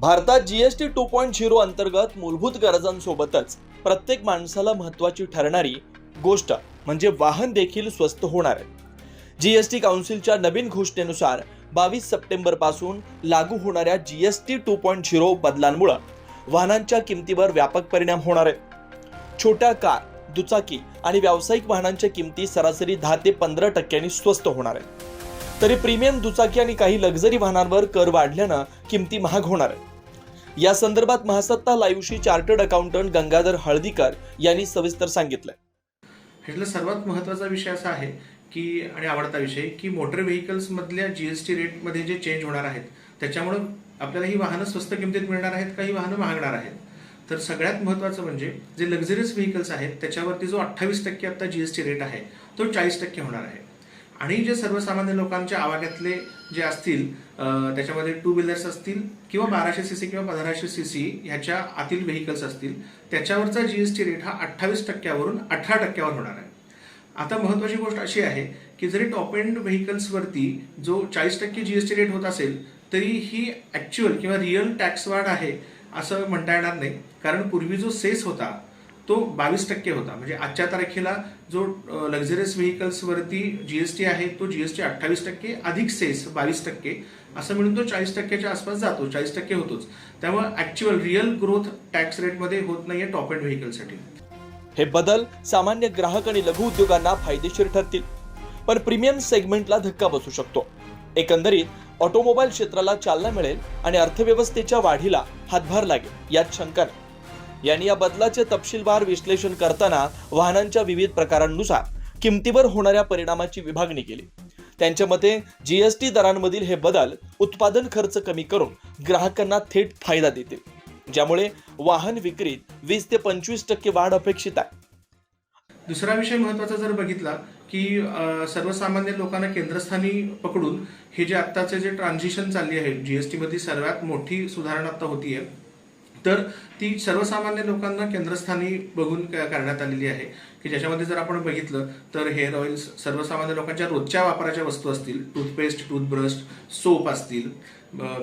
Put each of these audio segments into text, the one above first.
भारतात GST two point zero अंतर्गत मूलभूत गरजांसोबतच प्रत्येक माणसाला महत्वाची ठरणारी गोष्ट म्हणजे वाहन देखील स्वस्त होणार आहे. जीएसटी काउन्सिलच्या नवीन घोषणेनुसार बावीस सप्टेंबरपासून लागू होणाऱ्या जीएसटी टू पॉईंट झिरो बदलांमुळं वाहनांच्या किमतीवर व्यापक परिणाम होणार आहे. छोट्या कार दुचाकी आणि व्यावसायिक वाहनांच्या किमती सरासरी दहा ते पंधरा टक्क्यांनी स्वस्त होणार आहेत तरी प्रीमियम दुचाकी आणि काही लक्झरी वाहनांवर कर वाढल्यानं किमती महाग होणार आहे या संदर्भात महासत्ता लाईव्हशी चार्टर्ड अकाउंटंट गंगाधर हळदीकर यांनी सविस्तर सांगितलंय. ह्यातला सर्वात महत्त्वाचा विषय असा आहे की आणि आवडता विषय की मोटर वेहिकल्समधल्या जी एस टी रेटमध्ये जे चेंज होणार आहेत त्याच्यामुळं आपल्याला ही वाहनं स्वस्त किमतीत मिळणार आहेत का ही वाहनं महागणार आहेत? तर सगळ्यात महत्त्वाचं म्हणजे जे लक्झरियस व्हेकल्स आहेत त्याच्यावरती जो अठ्ठावीस टक्के आता टी रेट आहे तो चाळीस टक्के होणार आहे. आणि जे सर्वसामान्य लोकांच्या आवाक्यातले जे असतील त्याच्यामध्ये टू व्हीलर्स असतील किंवा बाराशे सी सी किंवा पंधराशे सी सी ह्याच्या आतील व्हेकल्स असतील त्याच्यावरचा जी एस टी रेट हा अठ्ठावीस टक्क्यावरून अठरा टक्क्यावर होणार आहे. आता महत्वाची गोष्ट अशी आहे की जरी टॉप एंड व्हेकल्सवरती जो चाळीस टक्के जी एस टी रेट होत असेल तरी ही ॲक्च्युअल किंवा रिअल टॅक्स वाढ आहे असं म्हणता येणार नाही. कारण पूर्वी जो सेस होता तो बावीस टक्के होता. म्हणजे आजच्या तारखेला जो लक्झरियस व्हेकल्सवरती टी आहे तो जी एस टी अठ्ठावीस टक्के अधिक सेस बावीस टक्के असं मिळून तो चाळीस टक्क्याच्या आसपास जातो चाळीस टक्के होतोच. त्यामुळे ॲक्च्युअल रिअल ग्रोथ टॅक्स रेटमध्ये होत नाही आहे टॉप एंड व्हेकलसाठी हे बदल सामान्य ग्राहक आणि लघु उद्योगांना फायदेशीर ठरतील. पण प्रीमियम सेगमेंटला धक्का बसू शकतो. एकंदरीत ऑटोमोबाईल क्षेत्राला चालना मिळेल आणि अर्थव्यवस्थेच्या वाढीला हातभार लागेल यात शंका नाही. यांनी या बदलाचे तपशीलवार विश्लेषण करताना वाहनांच्या विविध प्रकारांनुसार किमतीवर होणाऱ्या परिणामाची विभागणी केली. त्यांच्या मते जीएसटी दरांमधील हे बदल उत्पादन खर्च कमी करून ग्राहकांना थेट फायदा देतील ज्यामुळे वाहन विक्रीत वीस ते पंचवीस टक्के वाढ अपेक्षित आहे. दुसरा विषय महत्त्वाचा जर बघितला की सर्वसामान्य लोकांना केंद्रस्थानी पकडून हे जे आत्ताचे जे ट्रान्झिशन चालली आहे जीएसटी मध्ये सर्वात मोठी सुधारणा आता होतीये तर ती सर्वसामान्य लोकांना केंद्रस्थानी बघून करण्यात आलेली आहे. की ज्याच्यामध्ये जर आपण बघितलं तर हेअर ऑइल्स सर्वसामान्य लोकांच्या रोजच्या वापराच्या वस्तू असतील. टूथपेस्ट टूथब्रश सोप असतील.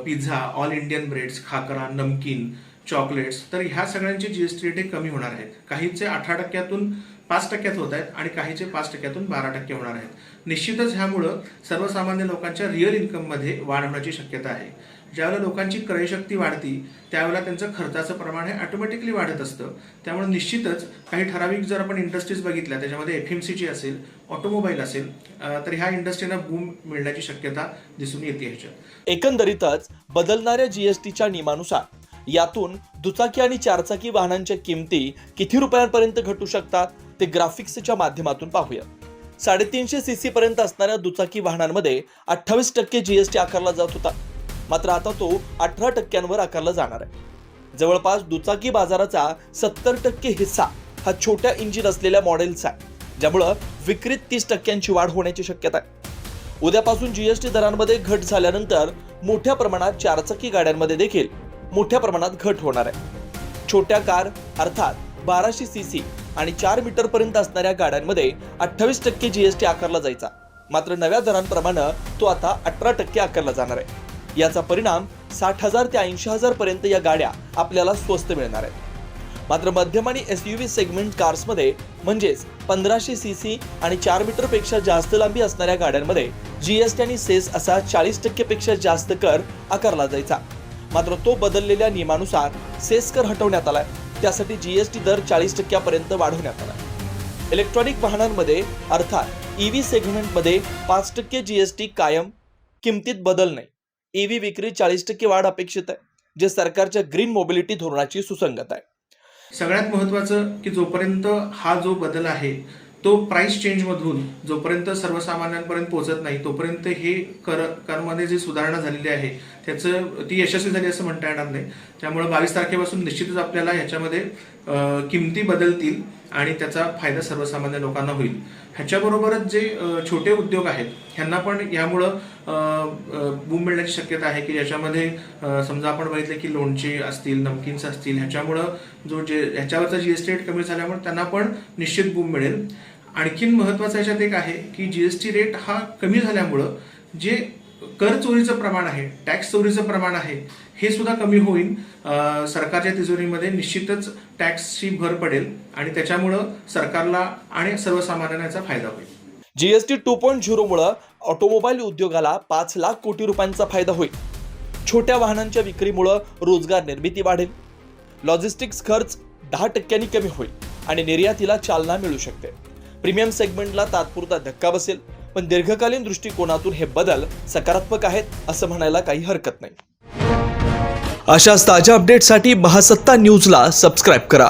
Pizza all Indian breads khakra namkeen chocolates. तर ह्या सगळ्यांचे जीएसटी रेट हे कमी होणार आहेत. काहींचे अठरा टक्क्यातून पाच टक्क्यात होत आहेत आणि काहीचे पाच टक्क्यातून बारा टक्के होणार आहेत. निश्चितच ह्यामुळं सर्वसामान्य लोकांच्या रिअल इन्कममध्ये वाढ होण्याची शक्यता आहे. ज्यावेळेला लोकांची क्रयशक्ती वाढती त्यावेळेला त्यांचं खर्चाचं प्रमाण हे ऑटोमॅटिकली वाढत असतं. त्यामुळे निश्चितच काही ठराविक जर आपण इंडस्ट्रीज बघितल्या त्याच्यामध्ये एफ एम सीची असेल ऑटोमोबाईल असेल तर ह्या इंडस्ट्रीना बूम मिळण्याची शक्यता दिसून येते ह्याच्यात. एकंदरीतच बदलणाऱ्या जीएसटीच्या नियमानुसार यातून दुचाकी आणि चारचाकी वाहनांच्या किमती किती रुपयांपर्यंत घटू शकतात ते ग्राफिक्सच्या माध्यमातून पाहूया. साडेतीनशे सी सी पर्यंत असणाऱ्या दुचाकी वाहनांमध्ये अठ्ठावीस टक्के जीएसटी आकारला जात होता. मात्र आता तो अठरा टक्क्यांवर आकारला जाणार आहे. जवळपास दुचाकी बाजाराचा सत्तर टक्के हिस्सा हा छोट्या इंजिन असलेल्या मॉडेलचा आहे ज्यामुळं विक्रीत तीस टक्क्यांची वाढ होण्याची शक्यता आहे. उद्यापासून जीएसटी दरांमध्ये घट झाल्यानंतर मोठ्या प्रमाणात चारचाकी गाड्यांमध्ये देखील मोठ्या प्रमाणात घट होणार आहे. छोट्या कार अर्थात बाराशे सी सी आणि चार मीटर पर्यंत असणाऱ्या गाड्यांमध्ये अठ्ठावीस टक्के जीएसटी आकारला जायचा. मात्र नव्या दरांप्रमाणे तो आता अठरा टक्के आकारला जाणार आहे. याचा परिणाम साठ हजार ते ऐंशी हजार पर्यंत या गाड्या आपल्याला स्वस्त मिळणार आहेत. मात्र मध्यम आणि एस यू व्ही सेगमेंट कार्समध्ये म्हणजेच पंधराशे सी सी आणि चार मीटरपेक्षा जास्त लांबी असणाऱ्या गाड्यांमध्ये जीएसटी आणि सेस असा चाळीस टक्केपेक्षा जास्त कर आकारला जायचा. मात्र तो बदललेल्या नियमानुसार सेस कर हटवण्यात आलाय. त्यासाठी जीएसटी दर चाळीस टक्क्यापर्यंत वाढवण्यात आला इलेक्ट्रॉनिक वाहनांमध्ये अर्थात ई व्ही सेगमेंटमध्ये पाच टक्के जी एस टी कायम किमतीत बदल नाही. ईव्ही विक्री चाळीस टक्के वाढ अपेक्षित आहे जे सरकारच्या ग्रीन मोबिलिटी धोरणाची सुसंगत आहे. सगळ्यात महत्वाचं की जोपर्यंत हा जो बदल आहे तो प्राइस चेंजमधून जोपर्यंत सर्वसामान्यांपर्यंत पोहोचत नाही तोपर्यंत हे कर करमध्ये जी सुधारणा झालेली आहे त्याचं ती यशस्वी झाली असं म्हणता येणार नाही. त्यामुळे बावीस तारखेपासून निश्चितच आपल्याला ह्याच्यामध्ये किमती बदलतील. आणि त्याचा फायदा सर्वसामान्य लोकांना होईल. ह्याच्याबरोबरच जे छोटे उद्योग आहेत ह्यांना पण यामुळं बूम मिळण्याची शक्यता आहे की ज्याच्यामध्ये समजा आपण बघितलं की लोणचे असतील नमकीन्स असतील ह्याच्यामुळं जो जे ह्याच्यावरचा जी एस टी रेट कमी झाल्यामुळे त्यांना पण निश्चित बूम मिळेल. आणखीन महत्वाचं याच्यात एक आहे की जी एस टी रेट हा कमी झाल्यामुळं जे कर चोरीचं प्रमाण आहे टॅक्स चोरीचं प्रमाण आहे हे सुद्धा कमी होईल. सरकारच्या तिजोरीमध्ये निश्चितच टॅक्सची भर पडेल आणि त्याच्यामुळं सरकारला आणि सर्वसामान्यांचा फायदा होईल. जीएसटी टू पॉईंट झिरोमुळं ऑटोमोबाईल उद्योगाला पाच लाख कोटी रुपयांचा फायदा होईल. छोट्या वाहनांच्या विक्रीमुळं रोजगार निर्मिती वाढेल. लॉजिस्टिक्स खर्च दहा टक्क्यांनी कमी होईल आणि निर्यातीला चालना मिळू शकते. प्रीमियम सेगमेंटला तात्पुरता धक्का बसेल. पण दीर्घकालीन दृष्टिकोनातून हे बदल सकारात्मक आहेत असं म्हणायला काही हरकत नाही. अशाच ताज्या अपडेटसाठी महासत्ता न्यूजला सबस्क्राईब करा.